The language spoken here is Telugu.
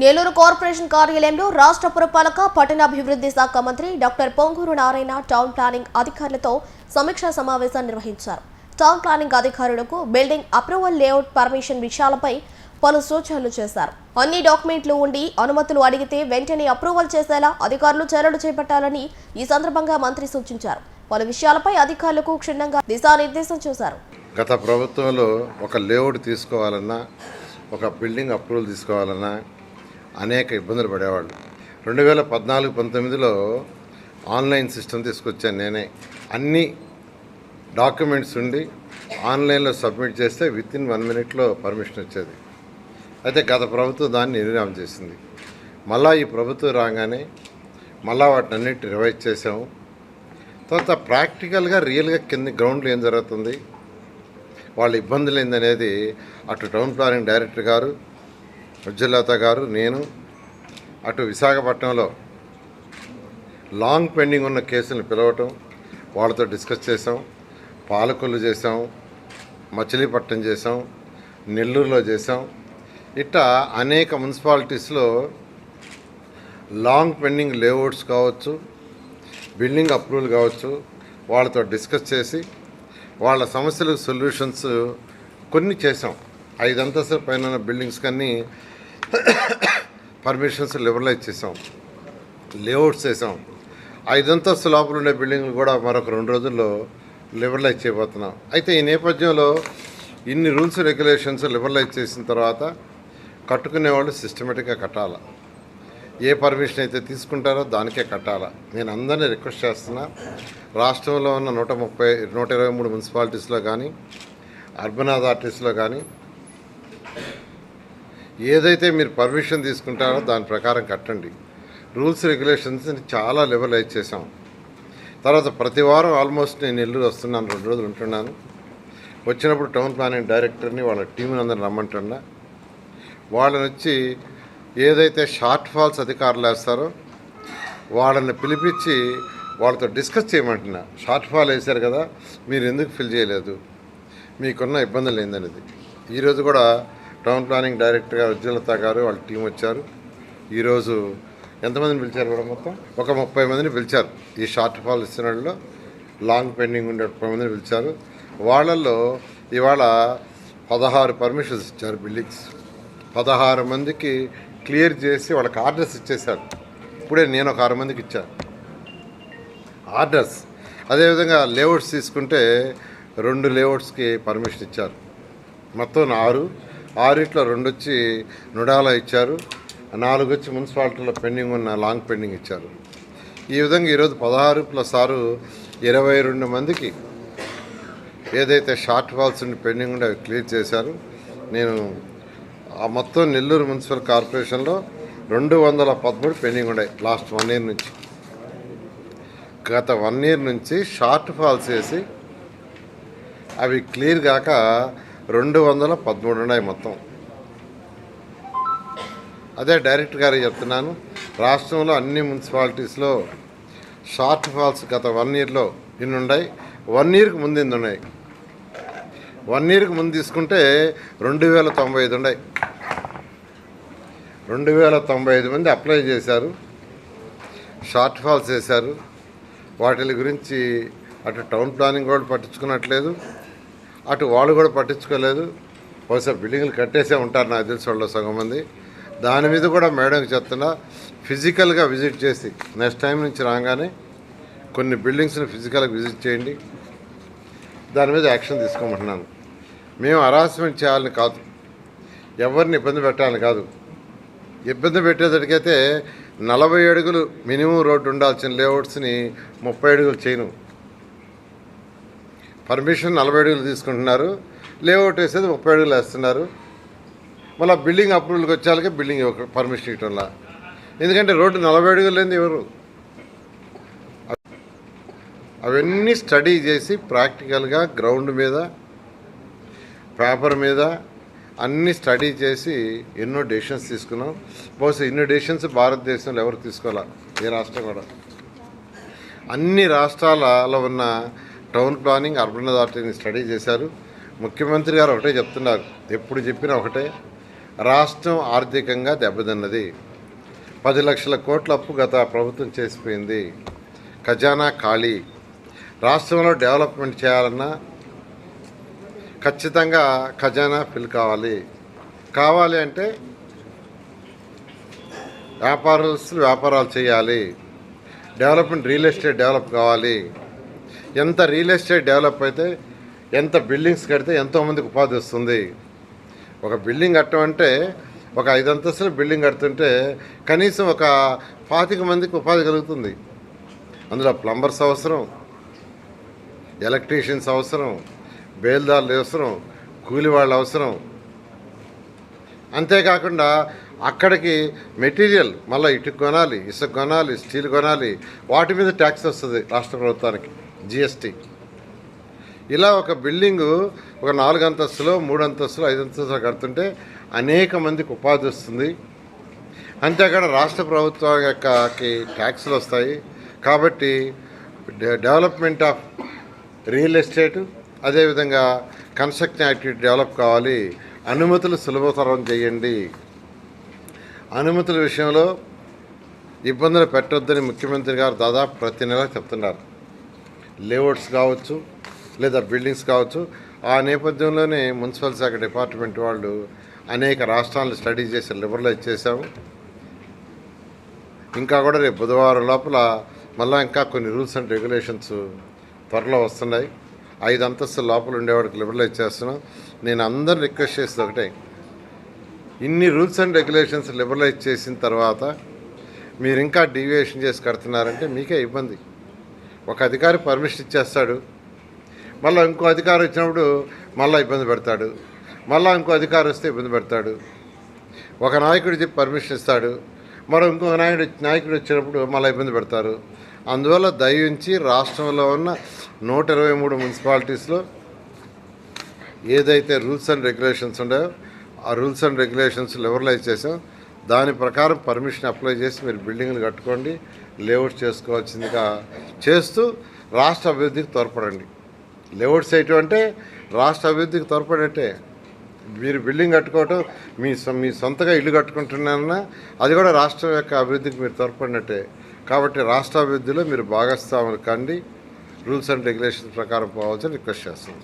నెల్లూరు కార్పొరేషన్ కార్యాలయంలో రాష్ట్ర పురపాలక పట్టణాభివృద్ధి శాఖ మంత్రి doctor Ponguru Narayana town planning అధికారులతో సమీక్షా సమావేశం నిర్వహించారు. టౌన్ ప్లానింగ్ అధికారులకు బిల్డింగ్ అప్రూవల్ లేఅవుట్ పర్మిషన్ విషయాలపై పలు సూచనలు చేశారు. అన్ని డాక్యుమెంట్లు ఉండి అనుమతులు అడిగితే వెంటనే అప్రూవల్ చేసేలా అధికారులు చర్యలు చేపట్టాలని ఈ సందర్భంగా మంత్రి సూచించారు. పలు విషయాలపై అధికారులకు క్షుణ్ణంగా దిశానిర్దేశం చేశారు. గత ప్రభుత్వంలో ఒక లేఅవుట్ తీసుకోవాలన్నా ఒక బిల్డింగ్ అప్రూవల్ తీసుకోవాలన్నా అనేక ఇబ్బందులు పడేవాళ్ళు. రెండు వేల పద్నాలుగు పంతొమ్మిదిలో ఆన్లైన్ సిస్టమ్ తీసుకొచ్చాను నేనే. అన్ని డాక్యుమెంట్స్ ఉండి ఆన్లైన్లో సబ్మిట్ చేస్తే విత్ ఇన్ వన్ మినిట్లో పర్మిషన్ వచ్చేది. అయితే గత ప్రభుత్వం దాన్ని నిర్ణయం చేసింది. మళ్ళా ఈ ప్రభుత్వం రాగానే మళ్ళా వాటిని అన్నిటి రివైజ్ చేసాము తర్వాత ప్రాక్టికల్గా రియల్గా కింద గ్రౌండ్లో ఏం జరుగుతుంది? వాళ్ళ ఇబ్బందులు ఏందనేది అటు టౌన్ ప్లానింగ్ డైరెక్టర్ గారు ఉజ్జలత గారు నేను అటు విశాఖపట్నంలో లాంగ్ పెండింగ్ ఉన్న కేసులను పిలవటం వాళ్ళతో డిస్కస్ చేసాం పాలకొల్లు చేసాం మచిలీపట్నం చేసాం నెల్లూరులో చేసాం. ఇట్లా అనేక మున్సిపాలిటీస్లో లాంగ్ పెండింగ్ లేఅవుట్స్ కావచ్చు బిల్డింగ్ అప్రూవల్ కావచ్చు వాళ్ళతో డిస్కస్ చేసి వాళ్ళ సమస్యలకు సొల్యూషన్స్ కొన్ని చేసాం. ఐదు అంతస్తుల పైన ఉన్న బిల్డింగ్స్ కన్నీ పర్మిషన్స్ లిబరలైజ్ చేసాం లేఅవుట్స్ చేసాం ఐదు అంతస్తు లోపల ఉండే బిల్డింగ్లు కూడా మరొక రెండు రోజుల్లో లిబరలైజ్ చేయబోతున్నాం. అయితే ఈ నేపథ్యంలో ఇన్ని రూల్స్ రెగ్యులేషన్స్ లిబరలైజ్ చేసిన తర్వాత కట్టుకునే వాళ్ళు సిస్టమేటిక్గా కట్టాలి. ఏ పర్మిషన్ అయితే తీసుకుంటారో దానికే కట్టాలా. నేను అందరినీ రిక్వెస్ట్ చేస్తున్నా రాష్ట్రంలో ఉన్న నూట ముప్పై నూట ఇరవై మూడు మున్సిపాలిటీస్లో కానీ అర్బన్ అథారిటీస్లో కానీ ఏదైతే మీరు పర్మిషన్ తీసుకుంటారో దాని ప్రకారం కట్టండి. రూల్స్ రెగ్యులేషన్స్ చాలా లెవెలైజ్ చేసాం తర్వాత ప్రతి వారం ఆల్మోస్ట్ నేను నెల్లూరు వస్తున్నాను రెండు రోజులు ఉంటున్నాను. వచ్చినప్పుడు టౌన్ ప్లానింగ్ డైరెక్టర్ని వాళ్ళ టీంని అందరిని రమ్మంటున్నా. వాళ్ళని వచ్చి ఏదైతే షార్ట్ ఫాల్స్ అధికారులు వేస్తారో వాళ్ళని పిలిపించి వాళ్ళతో డిస్కస్ చేయమంటున్నా. షార్ట్ ఫాల్ వేశారు కదా మీరు ఎందుకు ఫిల్ చేయలేదు? మీకున్న ఇబ్బందులు ఏందనేది. ఈరోజు కూడా టౌన్ ప్లానింగ్ డైరెక్టర్గా ఉజ్వలత గారు వాళ్ళ టీం వచ్చారు. ఈరోజు ఎంతమందిని పిలిచారు కూడా మొత్తం? ఒక ముప్పై మందిని పిలిచారు. ఈ షార్ట్ ఫాల్ ఇచ్చిన వాళ్ళలో లాంగ్ పెండింగ్ ఉండే ముప్పై మందిని పిలిచారు. వాళ్ళల్లో ఇవాళ పదహారు పర్మిషన్స్ ఇచ్చారు బిల్డింగ్స్. పదహారు మందికి క్లియర్ చేసి వాళ్ళకి ఆర్డర్స్ ఇచ్చేశారు. ఇప్పుడే నేను ఒక ఆరు మందికి ఇచ్చాను. ఆర్డర్స్. అదేవిధంగా లేఅవుట్స్ తీసుకుంటే రెండు లేఅవుట్స్కి పర్మిషన్ ఇచ్చారు. మొత్తం ఆరు. ఆరిట్లో రెండు వచ్చి నుడాలో ఇచ్చారు నాలుగు వచ్చి మున్సిపాలిటీలో పెండింగ్ ఉన్న లాంగ్ పెండింగ్ ఇచ్చారు. ఈ విధంగా ఈరోజు పదహారు ప్లస్ ఆరు ఇరవై రెండు మందికి ఏదైతే షార్ట్ ఫాల్స్ ఉండి పెండింగ్ ఉండే అవి క్లియర్ చేశారు నేను ఆ మొత్తం నెల్లూరు మున్సిపల్ కార్పొరేషన్లో రెండు వందల పదమూడు పెండింగ్ ఉన్నాయి లాస్ట్ వన్ ఇయర్ నుంచి. గత వన్ ఇయర్ నుంచి షార్ట్ ఫాల్స్ వేసి అవి క్లియర్ కాక రెండు వందల పదమూడు ఉన్నాయి మొత్తం. అదే డైరెక్టర్ గారికి చెప్తున్నాను రాష్ట్రంలో అన్ని మున్సిపాలిటీస్లో షార్ట్ ఫాల్స్ గత వన్ ఇయర్లో ఇన్ని ఉన్నాయి వన్ ఇయర్కి ముందు ఇన్ని ఉన్నాయి వన్ ఇయర్కి ముందు తీసుకుంటే రెండు వేల తొంభై ఐదు ఉన్నాయి. రెండు వేల తొంభై ఐదు మంది అప్లై చేశారు షార్ట్ ఫాల్స్ వేశారు వాటి గురించి అటు టౌన్ ప్లానింగ్ కూడా పట్టించుకున్నట్లేదు. అటు వాళ్ళు కూడా పట్టించుకోలేదు. బహుశా బిల్డింగ్లు కట్టేసే ఉంటారు నాకు తెలిసి వాళ్ళు సగం మంది దాని మీద కూడా మేడంకి చెప్తున్నా ఫిజికల్గా విజిట్ చేసి నెక్స్ట్ టైం నుంచి రాగానే కొన్ని బిల్డింగ్స్ని ఫిజికల్గా విజిట్ చేయండి. దాని మీద యాక్షన్ తీసుకోమంటున్నాను. మేము హరాస్మెంట్ చేయాలని కాదు. ఎవరిని ఇబ్బంది పెట్టాలని కాదు. ఇబ్బంది పెట్టేటడికైతే నలభై అడుగులు మినిమం రోడ్డు ఉండాల్సిన లేఅవుట్స్ని ముప్పై అడుగులు చేయను. పర్మిషన్ నలభై అడుగులు తీసుకుంటున్నారు. లేఅవుట్ వేసేది ముప్పై అడుగులు వేస్తున్నారు. మళ్ళీ బిల్డింగ్ అప్రూవల్కి వచ్చేలాగే బిల్డింగ్ పర్మిషన్ ఇవ్వటంలా. ఎందుకంటే రోడ్డు నలభై అడుగులు లేని ఎవరు? అవన్నీ స్టడీ చేసి ప్రాక్టికల్గా గ్రౌండ్ మీద పేపర్ మీద అన్నీ స్టడీ చేసి ఎన్నో డెసిషన్స్ తీసుకున్నాం. బహుశా ఎన్నో డెసిషన్స్ భారతదేశంలో ఎవరు తీసుకోవాలా? ఏ రాష్ట్రం కూడా. అన్ని రాష్ట్రాలలో ఉన్న టౌన్ ప్లానింగ్ అర్బన్ అథారిటీని స్టడీ చేశారు. ముఖ్యమంత్రి గారు ఒకటే చెప్తున్నారు ఎప్పుడు చెప్పినా ఒకటే రాష్ట్రం ఆర్థికంగా దెబ్బతిన్నది. పది లక్షల కోట్ల అప్పు గత ప్రభుత్వం చేసిపోయింది. ఖజానా ఖాళీ. రాష్ట్రంలో డెవలప్మెంట్ చేయాలన్నా ఖచ్చితంగా ఖజానా ఫిల్ కావాలి. కావాలి అంటే వ్యాపారస్తులు వ్యాపారాలు చేయాలి. డెవలప్మెంట్ రియల్ ఎస్టేట్ డెవలప్ కావాలి. ఎంత రియల్ ఎస్టేట్ డెవలప్ అయితే ఎంత బిల్డింగ్స్ కడితే ఎంతోమందికి ఉపాధి వస్తుంది. ఒక బిల్డింగ్ కట్టడం అంటే ఒక ఐదు అంతస్తుల బిల్డింగ్ కడుతుంటే కనీసం ఒక పాతిక మందికి ఉపాధి కలుగుతుంది. అందులో ప్లంబర్స్ అవసరం ఎలక్ట్రీషియన్స్ అవసరం బేల్దారులు అవసరం కూలి వాళ్ళు అవసరం. అంతేకాకుండా అక్కడికి మెటీరియల్ మళ్ళీ ఇటుకు కొనాలి ఇసుక కొనాలి స్టీల్ కొనాలి వాటి మీద ట్యాక్స్ వస్తుంది రాష్ట్ర ప్రభుత్వానికి. జిఎస్టీ ఇలా ఒక బిల్డింగు ఒక నాలుగు అంతస్తులో మూడు అంతస్తులు ఐదు అంతస్తులు కడుతుంటే అనేక మందికి ఉపాధి వస్తుంది. అంతేకాడ రాష్ట్ర ప్రభుత్వం యొక్కకి ట్యాక్సులు వస్తాయి. కాబట్టి డె- డెవలప్మెంట్ ఆఫ్ రియల్ ఎస్టేట్ అదేవిధంగా కన్స్ట్రక్షన్ యాక్టివిటీ డెవలప్ కావాలి. అనుమతులు సులభతరం చేయండి. అనుమతుల విషయంలో ఇబ్బందులు పెట్టొద్దని ముఖ్యమంత్రి గారు దాదాపు ప్రతి నెల చెప్తున్నారు. లేఅవుట్స్ కావచ్చు లేదా బిల్డింగ్స్ కావచ్చు ఆ నేపథ్యంలోనే మున్సిపల్ శాఖ డిపార్ట్మెంట్ వాళ్ళు అనేక రాష్ట్రాలను స్టడీ చేసి లిబరలైజ్ చేశాము. ఇంకా కూడా రేపు బుధవారం లోపల మళ్ళీ ఇంకా కొన్ని రూల్స్ అండ్ రెగ్యులేషన్స్ త్వరలో వస్తున్నాయి. ఐదు అంతస్తుల లోపల ఉండేవాడికి లిబరలైజ్ చేస్తున్నాం. నేను అందరు రిక్వెస్ట్ చేసేది ఒకటే ఇన్ని రూల్స్ అండ్ రెగ్యులేషన్స్ లిబరలైజ్ చేసిన తర్వాత మీరు ఇంకా డీవియేషన్ చేసి కడుతున్నారంటే మీకే ఇబ్బంది. ఒక అధికారి పర్మిషన్ ఇచ్చేస్తాడు. మళ్ళీ ఇంకో అధికారం వచ్చినప్పుడు మళ్ళీ ఇబ్బంది పెడతాడు. మళ్ళీ ఇంకో అధికారం వస్తే ఇబ్బంది పెడతాడు. ఒక నాయకుడు చెప్పి పర్మిషన్ ఇస్తాడు. మరో ఇంకొక నాయకుడు నాయకుడు వచ్చినప్పుడు మళ్ళీ ఇబ్బంది పెడతారు. అందువల్ల దయించి రాష్ట్రంలో ఉన్న నూట ఇరవై మూడు మున్సిపాలిటీస్లో ఏదైతే రూల్స్ అండ్ రెగ్యులేషన్స్ ఉన్నాయో ఆ రూల్స్ అండ్ రెగ్యులేషన్స్ లిబరలైజ్ చేసాం దాని ప్రకారం పర్మిషన్ అప్లై చేసి మీరు బిల్డింగ్లు కట్టుకోండి. లేఅవుట్ చేసుకోవాల్సిందిగా చేస్తూ రాష్ట్ర అభివృద్ధికి తోడ్పడండి. లేఅవుట్స్ వేయటం రాష్ట్ర అభివృద్ధికి తోడ్పడేటే మీరు బిల్డింగ్ కట్టుకోవటం మీ సొ- మీ సొంతగా ఇల్లు కట్టుకుంటున్నారన్నా అది కూడా రాష్ట్రం యొక్క అభివృద్ధికి మీరు తోడ్పడినట్టే. కాబట్టి రాష్ట్ర అభివృద్ధిలో మీరు భాగస్వాములు కండి. రూల్స్ అండ్ రెగ్యులేషన్స్ ప్రకారం పోవాల్సి రిక్వెస్ట్ చేస్తున్నాం.